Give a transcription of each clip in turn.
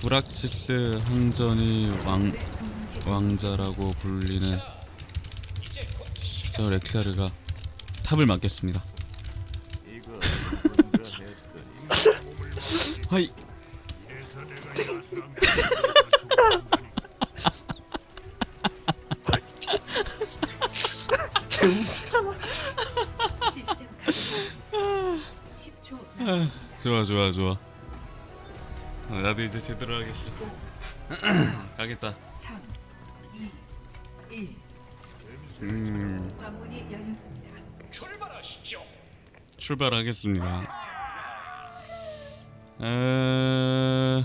브락시스 항전이 왕 왕자라고 불리는 저 렉사르가 탑을 맡겠습니다. 하이. 시스템 가동까지 10초 남았습니다. 좋아 좋아 좋아. 어, 나도 이제 제대로 하겠어. 가겠다. 3, 2, 1. 음 관문이 열렸습니다. 출발하겠습니다. 에...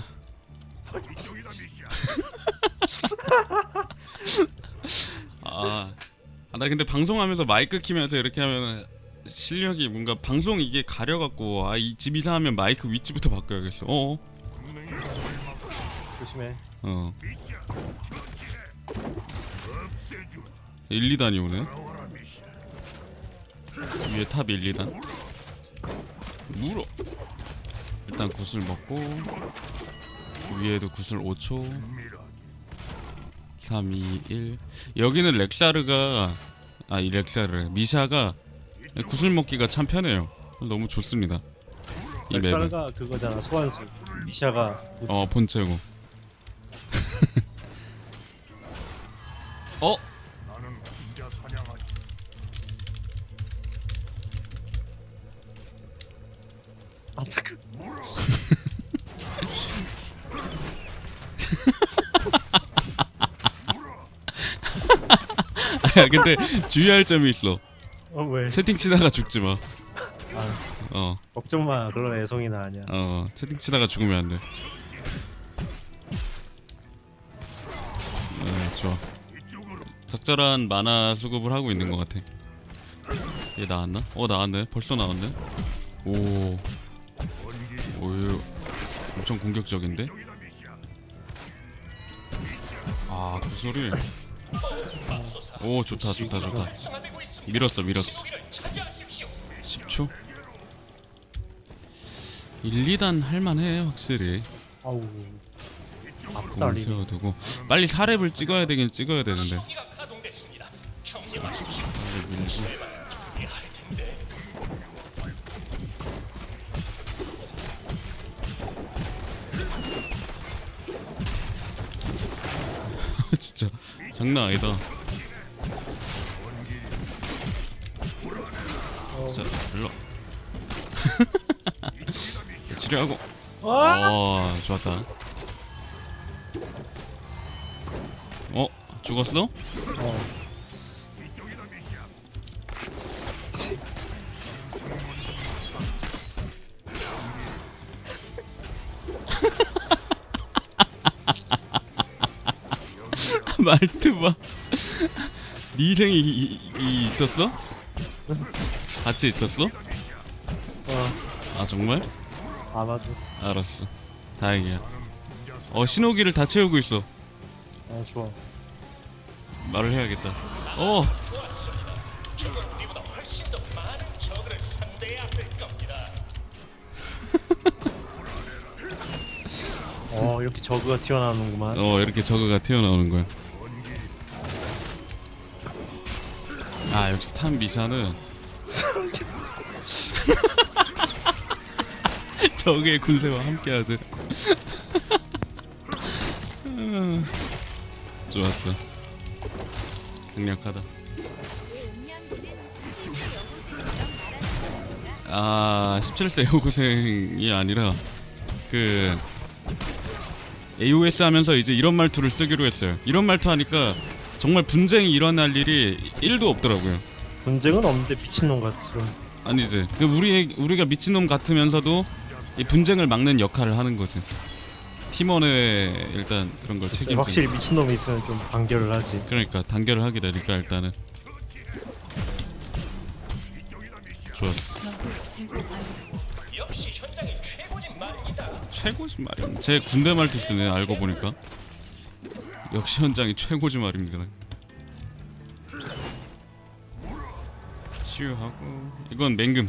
아, 아, 나 근데 방송하면서 마이크 키면서 이렇게 하면 실력이 뭔가 방송 이게 가려갖고 아 이 집 이사하면 마이크 위치부터 바꿔야겠어. 어, 조심해. 어. 1, 2단이 오네. 위에 탑 1, 2단. 물어. 일단 구슬 먹고 위에도 구슬 5초. 3, 2, 1. 여기는 렉사르가 아, 이 렉사르 미샤가 구슬 먹기가 참 편해요. 너무 좋습니다. 이 맵은. 렉사르가 그거잖아 소환수. 미샤가 어 본체고. 어? 아 잠깐. 야 근데 주의할 점이 있어. 어 왜? 채팅 치다가 죽지 마. 아 어, 걱정 마. 그런 애송이는 아니야. 어, 채팅 치다가 죽으면 안 돼. 네, 좋아. 적절한 만화 수급을 하고 있는 것 같아. 얘 나왔나? 어 나왔네. 벌써 나왔네. 오, 오, 얘 엄청 공격적인데? 아, 그 소리. 오, 좋다, 좋다, 좋다. 밀었어, 밀었어. 10초? 1, 2단 할만해 확실히 아우. 공 아프다 리. 세워두고 빨리 사렙을 찍어야 되긴 찍어야 되는데 사렙. 진짜 장난 아니다 치료하고 와. 어 좋았다 어 죽었어? 어. 말투 봐. 네 생이 이, 이 있었어? 같이 있었어? 어. 아 정말? 아마도. 알았어. 다행이야. 어 신호기를 다 채우고 있어. 아 좋아. 말을 해야겠다. 어 어 이렇게 저그가 튀어나오는구만. 어 이렇게 저거가 튀어나오는 거야. 아 역시 탄 미샤는 적의 군세와 함께하지. 음, 좋았어. 강력하다. 아 17세 여고생이 아니라 그 AOS 하면서 이제 이런 말투를 쓰기로 했어요. 이런 말투 하니까 정말 분쟁이 일어날 일이 1도 없더라고요. 분쟁은 없는데 미친놈 같이 좀. 아니지. 그 우리 우리가 미친놈 같으면서도 이 분쟁을 막는 역할을 하는 거지. 팀원의 일단 그런 걸 책임지. 확실히 미친놈이 있으면 좀 간결을 하지. 그러니까 단결을 하게 되니까 일단은 좋았어. 최고지 말임. 제 군대 말투 쓰네. 알고 보니까. 역시 현장이 최고지 말입니다. 치유하고 이건 맹금.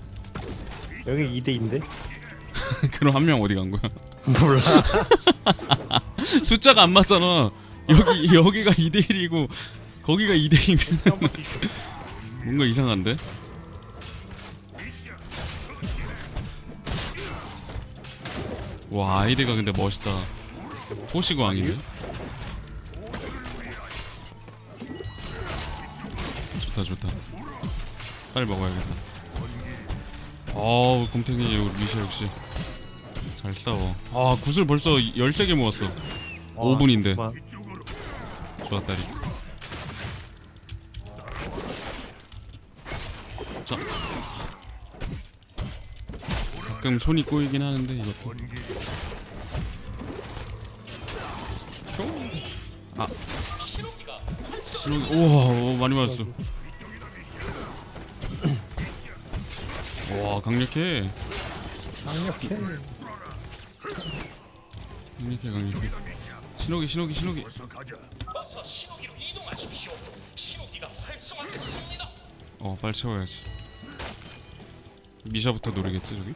여기 2대1이야 여기 2대인데? 그럼 한 명 어디 간 거야? 몰라. 숫자가 안 맞잖아 여기 여기가 2대 1이고 거기가 2대 2면 뭔가 이상한데? 와 아이디가 근데 멋있다. 호시광이네. 좋다 좋다. 빨리 먹어야겠다 어우 곰탱이 우리 미샤 역시. 잘 싸워. 아 구슬 벌써 13개 모았어. 와, 5분인데. 그만. 좋았다리. 자. 가끔 손이 꼬이긴 하는데 이것도 쇼? 아. 신호기 우와 오, 많이 맞았어 와 강력해. 강력해. 강력해 강력해. 신호기 신호기 신호기. 어 빨리 채워야지. 미샤부터 노리겠지 저기?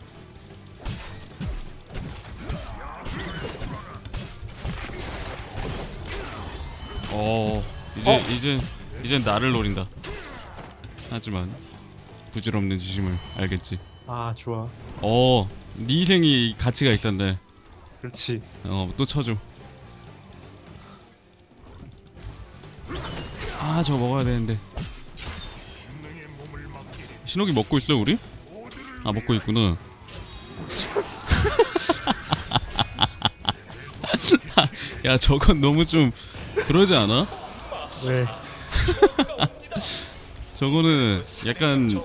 어 이제 어? 이제 이제 나를 노린다. 하지만 부질없는 지심을 알겠지? 아 좋아. 어네 희생이 가치가 있었네. 그렇지. 어 또 쳐줘. 아 저거 먹어야 되는데. 신호기 먹고 있어 우리? 아 먹고 있구나. 야 저건 너무 좀 그러지 않아? 왜 저거는 약간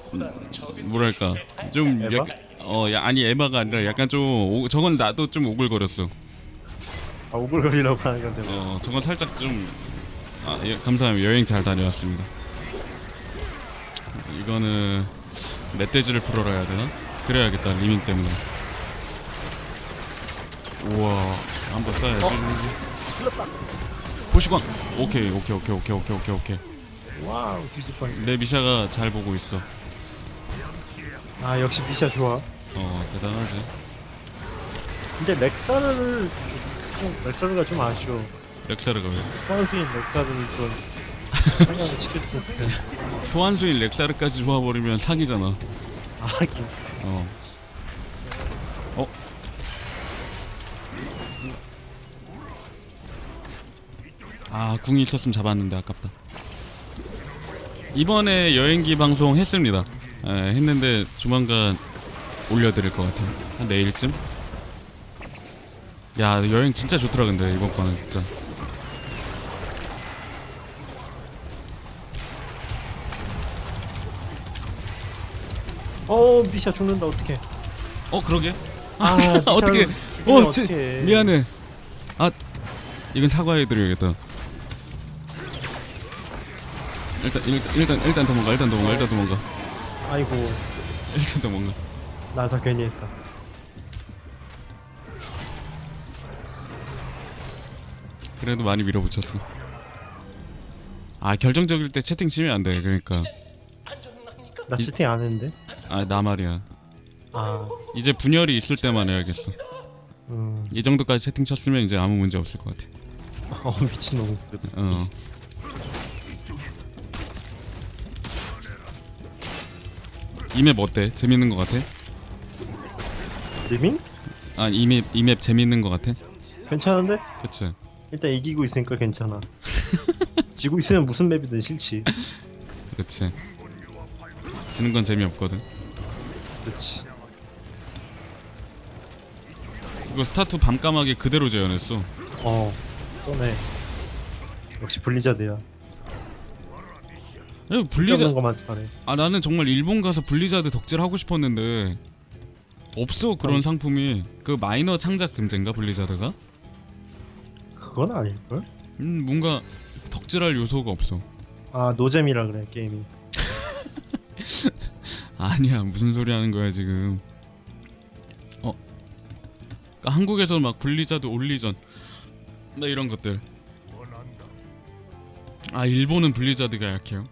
뭐랄까 좀 에바? 약간 어 야, 아니 에바가 아니라 약간 좀 오, 저건 나도 좀 오글거렸어. 아, 오글거리려고 하는 건데 뭐. 어 저건 살짝 좀 아, 예, 감사합니다. 여행 잘 다녀왔습니다. 이거는 멧돼지를 풀어라 해야 되나? 그래야겠다 리밍 때문에. 우와 한번 써야지. 보시광 오케이 오케이 오케이 오케이 오케이 오케이 오케이 와우. 내 미샤가 잘 보고 있어. 아 역시 미샤 좋아. 어 대단하지. 근데 렉사르를 좀 렉사르가 좀 아쉬워. 렉사르가 왜? 포항수인 렉사르를 좀 생각을 시켰으면 좋겠는데 소환수인 렉사르까지 좋아버리면 사기잖아. 아 하긴. 어. 어? 아, 궁이 있었으면 잡았는데 아깝다. 이번에 여행기 방송 했습니다. 에, 했는데 조만간 올려드릴 것 같아요. 한 내일쯤? 야, 여행 진짜 좋더라 근데 이번 거는 진짜. 어 미샤 죽는다 어떡해 어, 그러게. 아 어떡해. 어 어, 지, 미안해. 아, 이건 사과해드려야겠다. 일단 일단 일단 일단 도망가 일단 도망가 일단 도망가 아이고 일단 도망가. 나사 괜히 했다 그래도 많이 밀어붙였어. 아 결정적일 때 채팅 치면 안 돼. 그러니까 나 이- 채팅 안 했는데 아 나 말이야. 아 이제 분열이 있을 때만 해야겠어. 음, 이 정도까지 채팅 쳤으면 이제 아무 문제 없을 것 같아. 어 미친놈 어. 이맵 어때? 재밌는 것 같아? 리밍? 아 이맵 이맵 재밌는 것 같아? 괜찮은데? 그치? 일단 이기고 있으니까 괜찮아 지고 있으면 무슨 맵이든 싫지 그치? 지는 건 재미없거든. 그렇지 이거 스타투 밤까마귀 그대로 재현했어. 어 쏘네 역시 블리자드야 야, 블리자 블리자 것만 잘해. 아 나는 정말 일본 가서 블리자드 덕질 하고 싶었는데 없어 그런 아니. 상품이. 그 마이너 창작 금제인가 블리자드가? 그건 아닐걸? 음 뭔가 덕질할 요소가 없어. 아 노잼이라 그래 게임이. 아니야 무슨 소리 하는 거야 지금. 어. 그러니까 한국에서 막 블리자드 올리전. 나 이런 것들. 아 일본은 블리자드가 약해요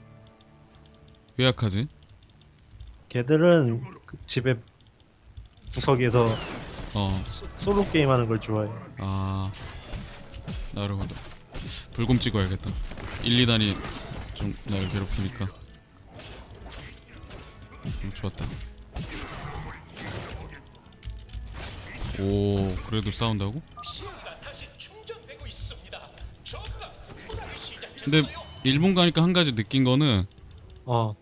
왜 약하지? 걔들은 그 집에 구석에서 어. 솔로 게임 하는 걸 좋아해. 아 나르호도 불곰 찍어야겠다. 1, 2단이 좀 나를 괴롭히니까. 음, 좋았다. 오 그래도 싸운다고? 근데 일본 가니까 한 가지 느낀 거는 어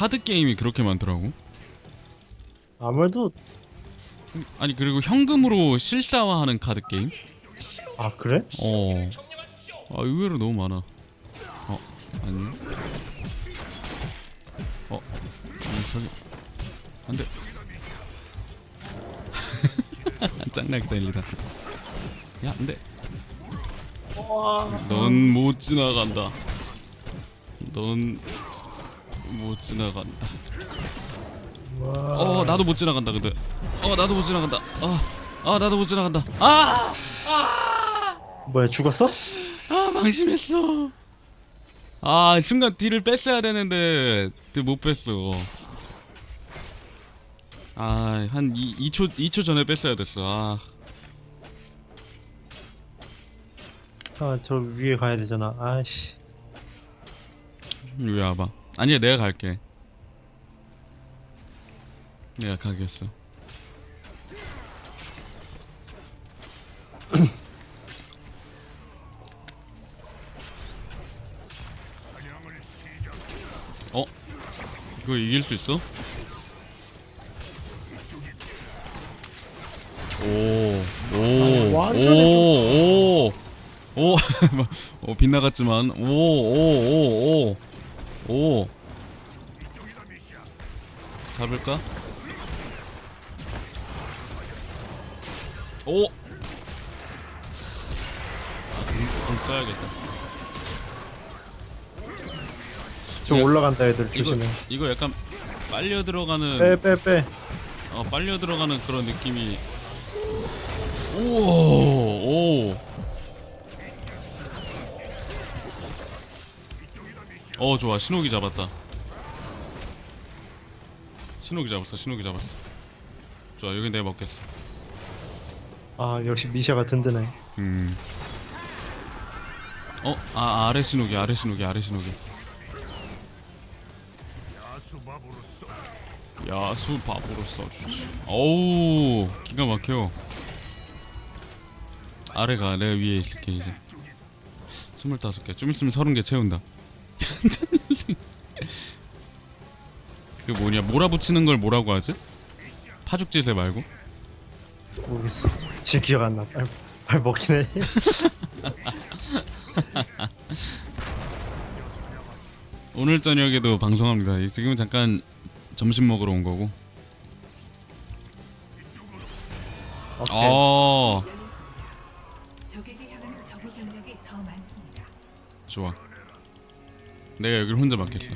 카드 게임이 그렇게 많더라고 아무래도 아니 그리고 현금으로 실사화하는 카드 게임 아 그래? 어. 아 의외로 너무 많아. 어 아니. 어. 아니 저기 안돼. 짱나게 달리다. 야 안돼. 넌 못 지나간다. 넌 못 지나간다. 와어 나도 못 지나간다 근데. 어 나도 못 지나간다. 아. 아 나도 못 지나간다. 아! 뭐야 죽었어? 아 방심했어. 아 순간 딜을 뺐어야 되는데 딜못 뺐어. 아한 2초 2초 전에 뺐어야 됐어. 아 아 저 위에 가야 되잖아 아씨 왜 와봐? 아니야 내가 갈게. 내가 가겠어. 어? 이거 이길 수 있어? 오, 오, 아, 완전히 오, 오, 오, 어, 빗나갔지만, 오, 오, 오, 오, 오. 잡을까? 오. 아, 금, 금 써야겠다. 저 야, 올라간다 애들 이거 조심해 이거 약간 빨려 들어가는 빼 빼 빼 어 빨려 들어가는 그런 느낌이 오 오 어 좋아 신호기 잡았다 신호기 잡았어 신호기 잡았어 좋아 여기 내가 먹겠어 아 역시 미샤가 든든해 음. 어, 아 아래 신호기, 아래 신호기, 아래 신호기. 야수 밥으로 써주지. 어우, 기가 막혀. 아래가 내가 위에 있을게 이제. 스물다섯 개. 좀 있으면 서른 개 채운다. 그 뭐냐 몰아붙이는 걸 뭐라고 하지? 파죽지세 말고? 모르겠어 지금 기억 안나 빨리, 빨리 먹긴 해 오늘 저녁에도 방송합니다. 지금 잠깐 점심 먹으러 온 거고. 오케이 어, 열렸습니다. 적에게 향하는 적의 병력이 더 많습니다. 좋아. 내가 여기를 혼자 맡겠어.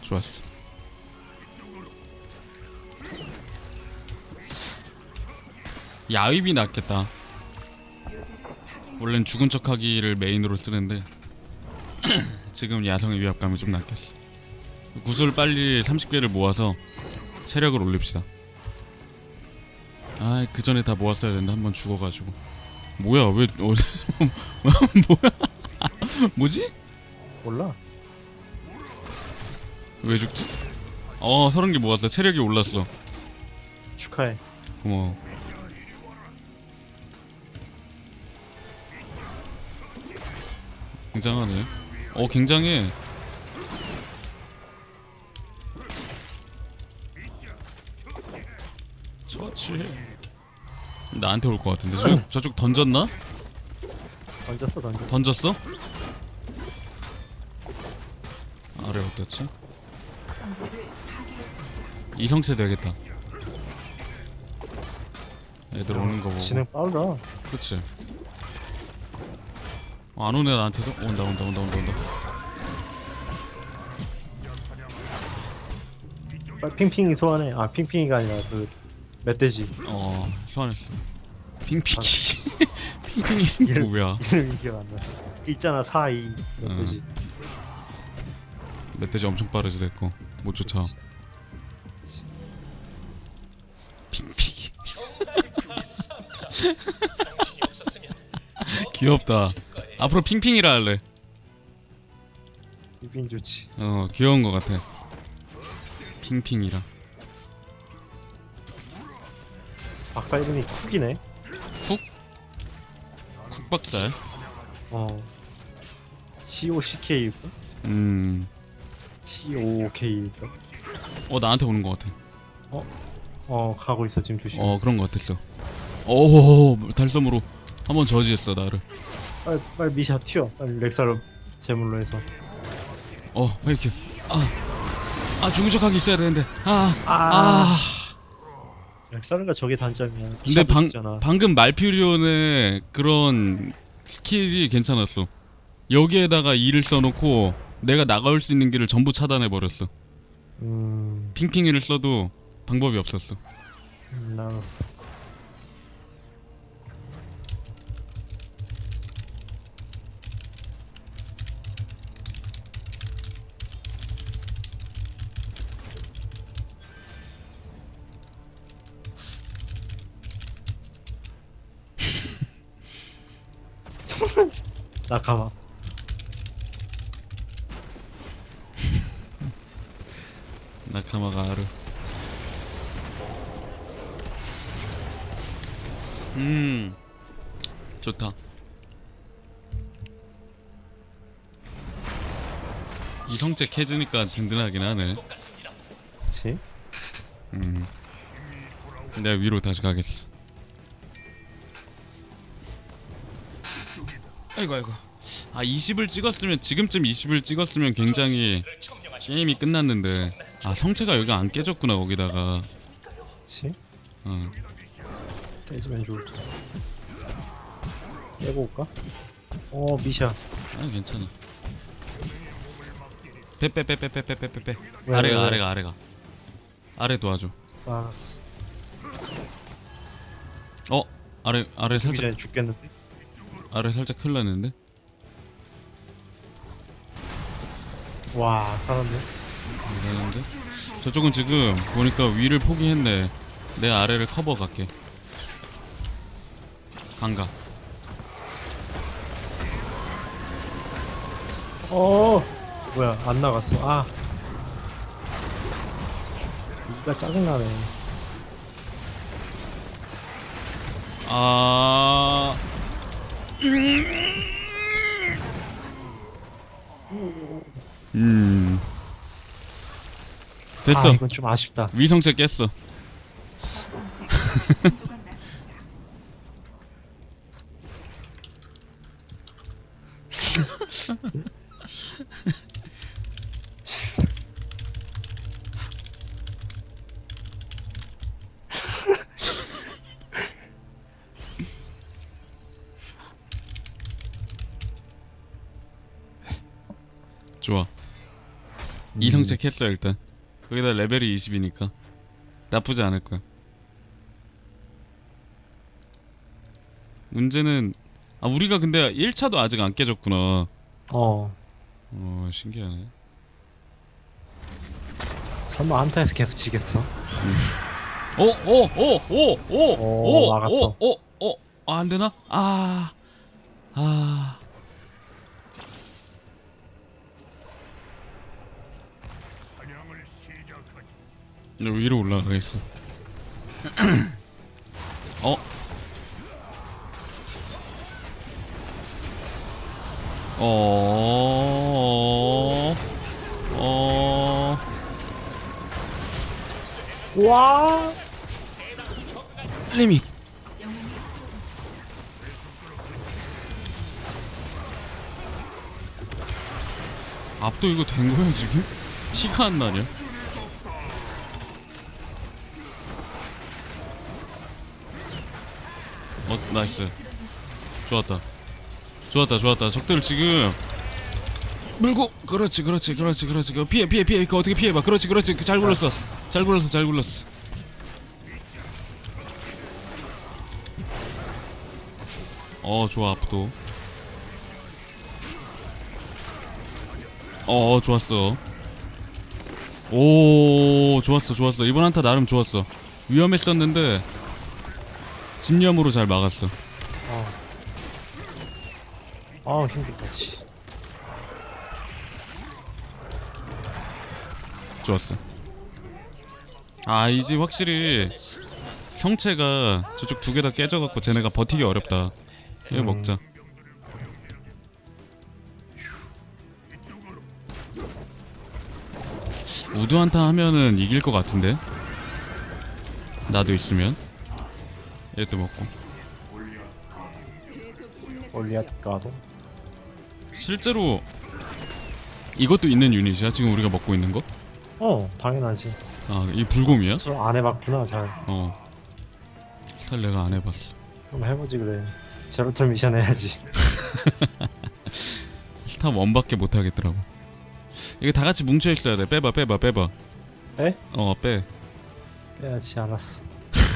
좋았어. 야입이 낫겠다. 원래는 죽은 척하기를 메인으로 쓰는데 지금 야성의 위압감이 좀 낫겠어. 구슬 빨리 30개를 모아서 체력을 올립시다. 아, 그 전에 다 모았어야 된다. 한번 죽어가지고. 뭐야? 왜 어, 뭐야? 뭐지? 몰라 왜 죽지? 어, 서른 개 모았어. 체력이 올랐어. 축하해 고마워. 굉장하네. 어, 굉장해. 처치. 나한테 올 것 같은데. 저쪽, 저쪽 던졌나? 던졌어 던졌어 던졌어? 아래 어땠지? 파괴했습니다. 이성체 되겠다. 애들 오는 거 보고 진행 빠르다. 그치 어, 안 오네 나한테도 온다 온다 온다 온다 온다 빨리 핑핑이 소환해. 아 핑핑이가 아니라 그 멧돼지. 어 소환했어. 핑핑이. 핑핑이 이름- 뭐야? 이름이 기억 안 나서. 있잖아 사이. 멧돼지. 멧돼지 엄청 빠르지 됐고 못 쫓아. 핑핑이. 귀엽다. 앞으로 핑핑이라 할래. 핑핑 좋지. 어 귀여운 거 같아. 핑핑이라 박사 이름이 쿡이네. 쿡박살 어. C O C K 음어 C O K 나한테 오는 거 같아 어 가고 있어 지금 조심. 어 그런 거 같았어 오 달섬으로 한번 저지했어 나를 빨리 빨리 미샤 튀어. 빨리 렉사를 제물로 해서. 어 이렇게 아아 척하기 있어야 되는데 아 아 아. 렉사르가 저게 단점이야. 근데 방. 방금 말퓨리온의 그런 스킬이 괜찮았어 여기에다가 E를 써놓고 내가 나가올 수 있는 길을 전부 차단해 버렸어 음. 핑핑이를 써도 방법이 없었어 음, 나 나가마 나카마가 아르. 음 좋다. 이성체 캐즈니까 든든하긴 하네. 그치? 음. 내가 위로 다시 가겠어 아이고 아이고 아 20을 찍었으면 지금쯤 20을 찍었으면 굉장히 게임이 끝났는데 아 성체가 여기 안 깨졌구나 거기다가 그치? 어. 깨지면 좋을 텐데 깨고 올까? 어 미샤 아 괜찮아 빼빼빼빼빼빼빼빼 왜, 아래가 왜? 아래가 아래가 아래 도와줘 싸스 어 아래 아래 살짝 죽겠는데? 아래 살짝 큰일 났는데? 와안 되는데? 저쪽은 지금 보니까 위를 포기했네. 내 아래를 커버 갈게. 강가. 어 뭐야 안 나갔어. 아. 이가 짜증나네. 아 음. 됐어. 아 이건 좀 아쉽다. 위성체 깼어 좋아 이성체 캤어 일단 거기다 레벨이 20이니까 나쁘지 않을 거야 문제는 아 우리가 근데 1차도 아직 안 깨졌구나 어 어 신기하네 설마 한타에서 계속 지겠어? 어, 오오오오오오오 오, 막았어. 오오오 아, 안 되나? 아. 아. 나 위로 올라가겠어. 어? 어. 어. 와 리믹. 영웅이 쓰러졌습니다. 앞도 이거 된 거야 지금? 티가 안 나냐? 나이스. 좋았다. 좋았다 좋았다. 적들 지금 물고 그렇지 그렇지 그렇지 그렇지. 그 피해 피해 피해. 그 어떻게 피해봐. 그렇지 그렇지. 그잘 굴렀어. 잘 굴렀어 잘 굴렀어. 어 좋아 앞도. 어 좋았어. 오 좋았어 좋았어. 이번 한타 나름 좋았어. 위험했었는데 집념으로 잘 막았어. 아, 아 힘들다 치. 좋았어. 아 이제 확실히 성체가 저쪽 두 개 다 깨져갖고 쟤네가 버티기 어렵다. 이거 음. 먹자. 우드 한타 하면은 이길 것 같은데? 나도 있으면 얘도 먹고 올리앗 가도. 실제로 이것도 있는 유닛이야 지금 우리가 먹고 있는 거? 어 당연하지. 아이 불곰이야? 저안 해봤구나 잘. 어 스타일 내가 안 해봤어 좀 해보지 그래. 제로툴 미션 해야지. 스타 원밖에 못 하겠더라고. 이게 다 같이 뭉쳐 있어야 돼. 빼봐, 빼봐, 빼봐. 빼? 어, 빼. 해야지 알았어.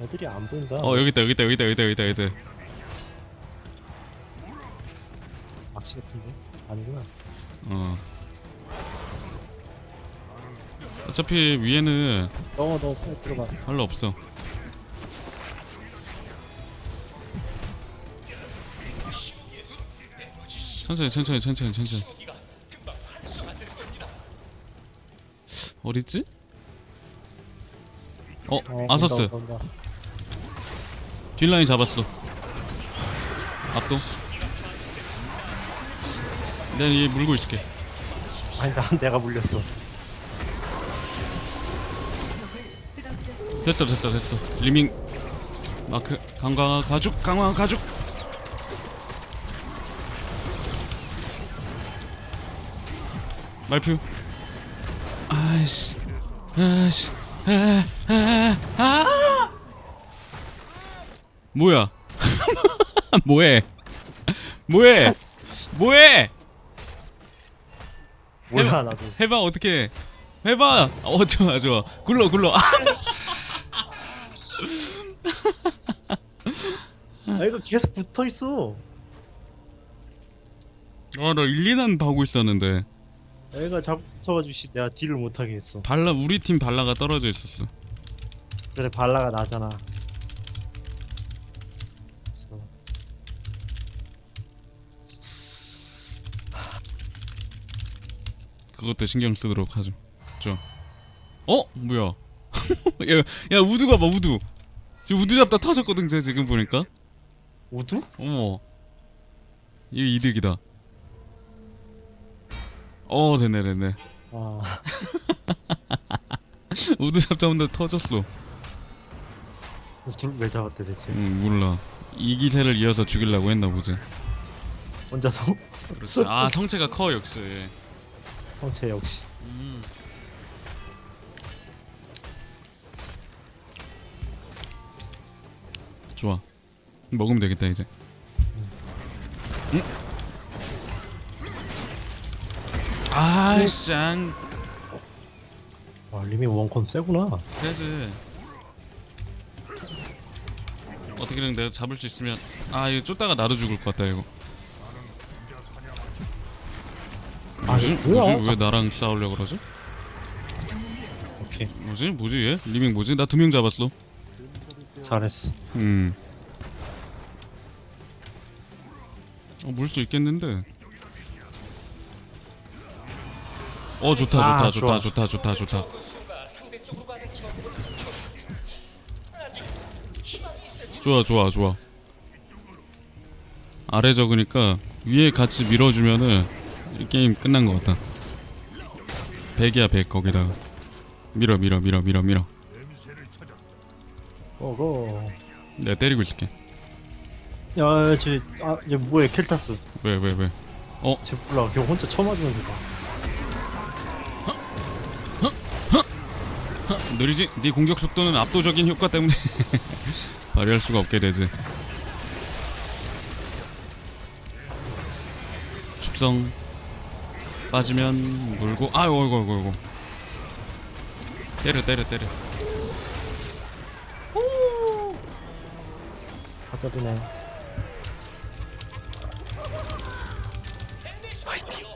애들이 안 보인다. 어, 여기 있다, 여기 있다, 여기 있다, 여기 있다, 여기 있다, 여기 있다. 막시 같은데? 아니구나. 어. 어차피 위에는 넣어 넣어 빨리 들어가. 별로 없어. 천천히 천천히 천천히 천천히. 어딨지? 어, 어, 아서스 온다, 온다, 온다. 뒷라인 잡았어. 앞도. 내가 얘 물고 있을게. 아니 난 내가 물렸어. 됐어 됐어 됐어. 리밍 마크 강화 가죽 강화 가죽. 말표. 아이씨. 아이씨. 아, 아, 아. 뭐야? 뭐해? 뭐해? 뭐해? 몰라 나도. 해봐 어떻게? 해봐. 어 좋아 좋아. 굴러 굴러. 아, 아 이거 계속 붙어 있어. 아나 1, 2단 하고 있었는데 애가 자꾸 붙어가지고 씨, 내가 딜을 못하게 했어. 발라 우리 팀 발라가 떨어져 있었어. 그래 발라가 나잖아. 그것도 신경 쓰도록 하죠. 저. 어 뭐야? 야, 야 우두가 봐 우두. 지금 우두 잡다 터졌거든 쟤 지금 보니까. 우두? 어머. 이거 이득이다. 어 됐네 됐네. 아 우두 잡자마자 터졌어. 둘왜 잡았대 대체? 음 몰라. 이 기세를 이어서 죽이려고 했나 보지. 혼자서 그렇지. 아 성체가 커 역시. 성체 역시. 음. 좋아. 먹으면 되겠다 이제. 응? 아이씨 안 와 리미 원컴 세구나. 해야지. 어떻게든 내가 잡을 수 있으면 아 이거 쫓다가 나도 죽을 것 같다 이거. 뭐지? 이거 뭐야? 뭐지? 왜 나랑 싸우려 고 그러지? 오케이 뭐지? 뭐지 얘? 리밍 뭐지? 나 두 명 잡았어. 잘했어. 음. 어, 물 수 있겠는데. 어 좋다 좋다 아, 좋다 좋아. 좋다 좋다 좋다. 좋아 좋아 좋아 아래 적으니까 위에 같이 밀어주면은 이 게임 끝난 것 같다 100이야 100 거기다가. 밀어 밀어 밀어 밀어 밀어. 어거 내가 때리고 있을게. 야쟤 아 얘 뭐야 켈타스. 왜 왜 왜? 쟤 몰라. 걔 혼자 처음 맞으면서 나왔어. 느리지? 네 공격 속도는 압도적인 효과 때문에 발휘할 수가 없게 되지. 축성 빠지면 물고 아이고 아이고 아이고 아이고. 때려 때려 때려. 하자드네. 화이팅